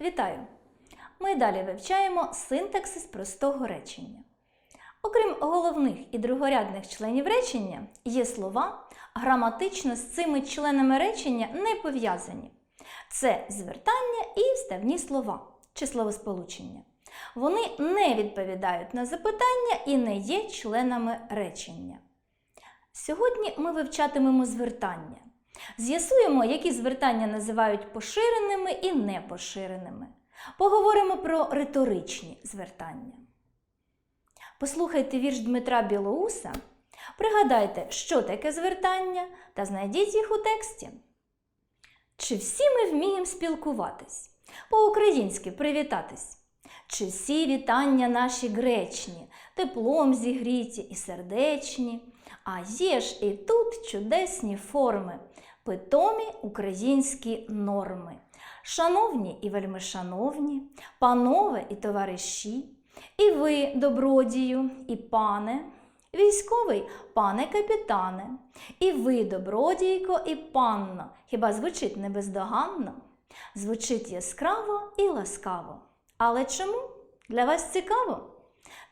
Вітаю! Ми далі вивчаємо синтаксис простого речення. Окрім головних і другорядних членів речення, є слова, граматично з цими членами речення не пов'язані. Це звертання і вставні слова чи словосполучення. Вони не відповідають на запитання і не є членами речення. Сьогодні ми вивчатимемо звертання. З'ясуємо, які звертання називають поширеними і непоширеними. Поговоримо про риторичні звертання. Послухайте вірш Дмитра Білоуса, пригадайте, що таке звертання, та знайдіть їх у тексті. Чи всі ми вміємо спілкуватись? По-українськи привітатись? Чи всі вітання наші гречні, теплом зігріті і сердечні? А є ж і тут чудесні форми, питомі українські норми. Шановні і вельмишановні, панове і товариші, і ви, добродію, і пане, військовий пане капітане, і ви, добродійко, і панно. Хіба звучить не бездоганно? Звучить яскраво і ласкаво. Але чому? Для вас цікаво?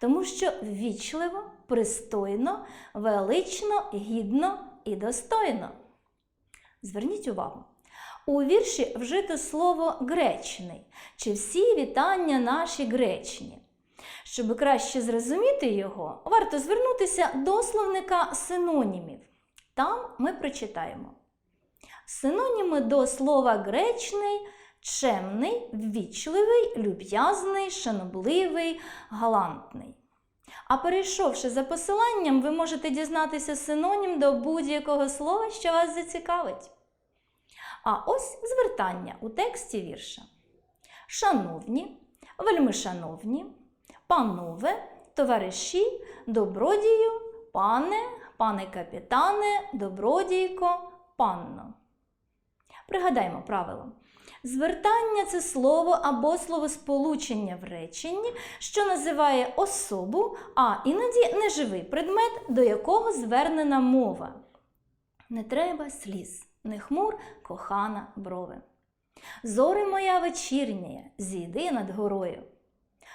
Тому що ввічливо, пристойно, велично, гідно і достойно. Зверніть увагу. У вірші вжито слово гречний, чи всі вітання наші гречні. Щоб краще зрозуміти його, варто звернутися до словника синонімів. Там ми прочитаємо. Синоніми до слова гречний чемний, ввічливий, люб'язний, шанобливий, галантний. А перейшовши за посиланням, ви можете дізнатися синонім до будь-якого слова, що вас зацікавить. А ось звертання у тексті вірша. Шановні, вельмишановні, панове, товариші, добродію, пане, пане капітане, добродійко, панно. Пригадаймо правило. Звертання це слово або словосполучення в реченні, що називає особу, а іноді неживий предмет, до якого звернена мова. Не треба сліз, не хмур, кохана брови. Зори моя вечірня, зійди над горою.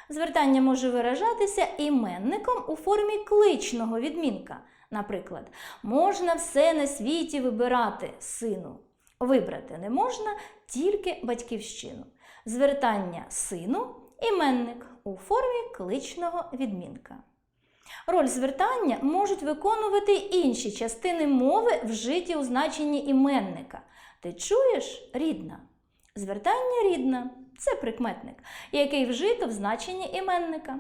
Звертання може виражатися іменником у формі кличного відмінка. Наприклад, можна все на світі вибирати, сину. Вибрати не можна тільки батьківщину. Звертання сину іменник у формі кличного відмінка. Роль звертання можуть виконувати інші частини мови, вжиті у значенні іменника. Ти чуєш рідна? Звертання рідна це прикметник, який вжито в значенні іменника.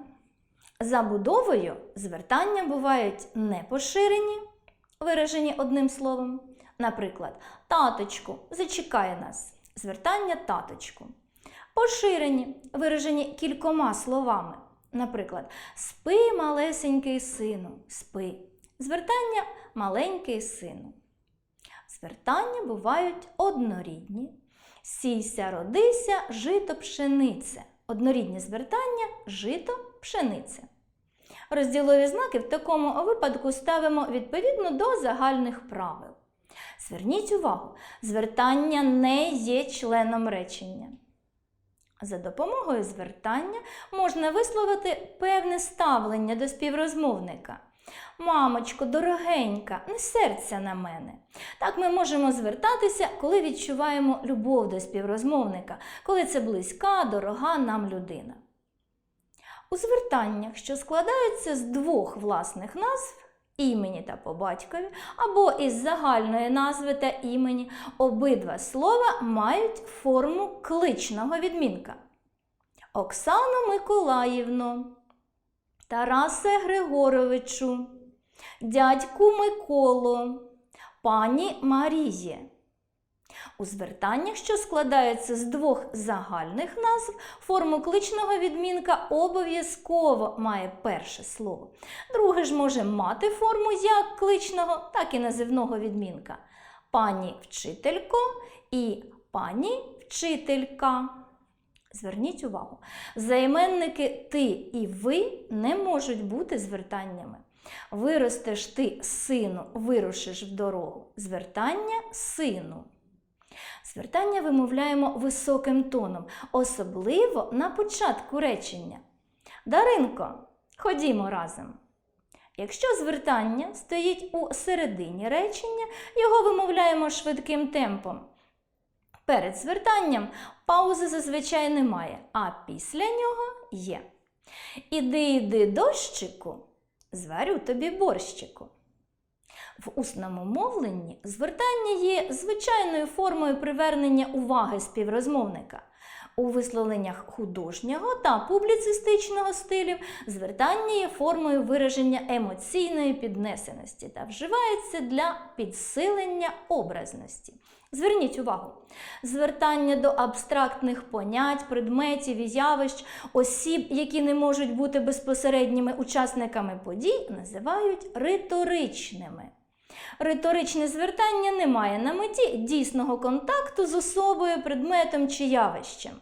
Забудовою звертання бувають непоширені, виражені одним словом. Наприклад, таточку, зачекає нас. Звертання таточку. Поширені, виражені кількома словами. Наприклад, спи малесенький сину, спи. Звертання маленький сину. Звертання бувають однорідні. Сійся, родися, жито пшенице. Однорідні звертання жито пшениця. Розділові знаки в такому випадку ставимо відповідно до загальних правил. Зверніть увагу, звертання не є членом речення. За допомогою звертання можна висловити певне ставлення до співрозмовника. Мамочко, дорогенька, не серця на мене. Так ми можемо звертатися, коли відчуваємо любов до співрозмовника, коли це близька, дорога нам людина. У звертаннях, що складаються з двох власних назв, імені та по батькові, або із загальної назви та імені, обидва слова мають форму кличного відмінка. Оксану Миколаївно, Тарасе Григоровичу, дядьку Миколу, пані Маріє. У звертаннях, що складаються з двох загальних назв, форму кличного відмінка обов'язково має перше слово. Друге ж може мати форму як кличного, так і називного відмінка. Пані вчителько і пані вчителька. Зверніть увагу, займенники ти і ви не можуть бути звертаннями. Виростеш ти, сину, вирушиш в дорогу. Звертання сину. Звертання вимовляємо високим тоном, особливо на початку речення. Даринко, ходімо разом. Якщо звертання стоїть у середині речення, його вимовляємо швидким темпом. Перед звертанням паузи зазвичай немає, а після нього є. Іди, іди, дощику, зварю тобі борщику. В усному мовленні звертання є звичайною формою привернення уваги співрозмовника. У висловленнях художнього та публіцистичного стилів звертання є формою вираження емоційної піднесеності та вживається для підсилення образності. Зверніть увагу, звертання до абстрактних понять, предметів і явищ, осіб, які не можуть бути безпосередніми учасниками подій, називають риторичними. Риторичне звертання не має на меті дійсного контакту з особою, предметом чи явищем.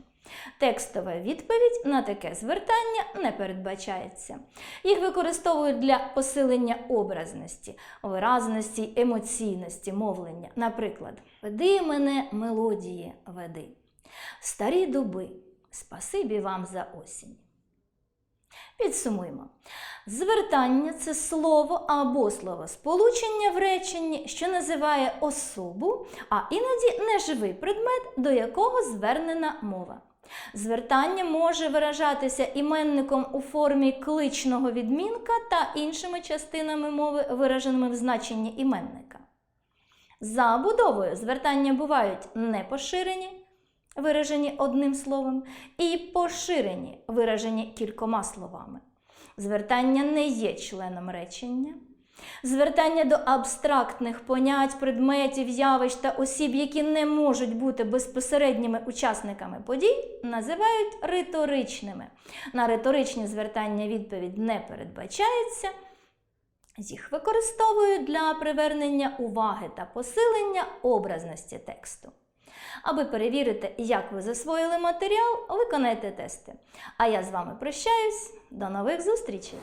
Текстова відповідь на таке звертання не передбачається. Їх використовують для посилення образності, виразності емоційності мовлення. Наприклад, веди мене мелодії веди. Старі дуби, спасибі вам за осінь. Підсумуємо. Звертання це слово або словосполучення в реченні, що називає особу, а іноді неживий предмет, до якого звернена мова. Звертання може виражатися іменником у формі кличного відмінка та іншими частинами мови, вираженими в значенні іменника. За будовою звертання бувають непоширені, виражені одним словом, і поширені, виражені кількома словами. Звертання не є членом речення. Звертання до абстрактних понять, предметів, явищ та осіб, які не можуть бути безпосередніми учасниками подій, називають риторичними. На риторичні звертання відповідь не передбачається. Їх використовують для привернення уваги та посилення образності тексту. Аби перевірити, як ви засвоїли матеріал, виконайте тести. А я з вами прощаюсь. До нових зустрічей!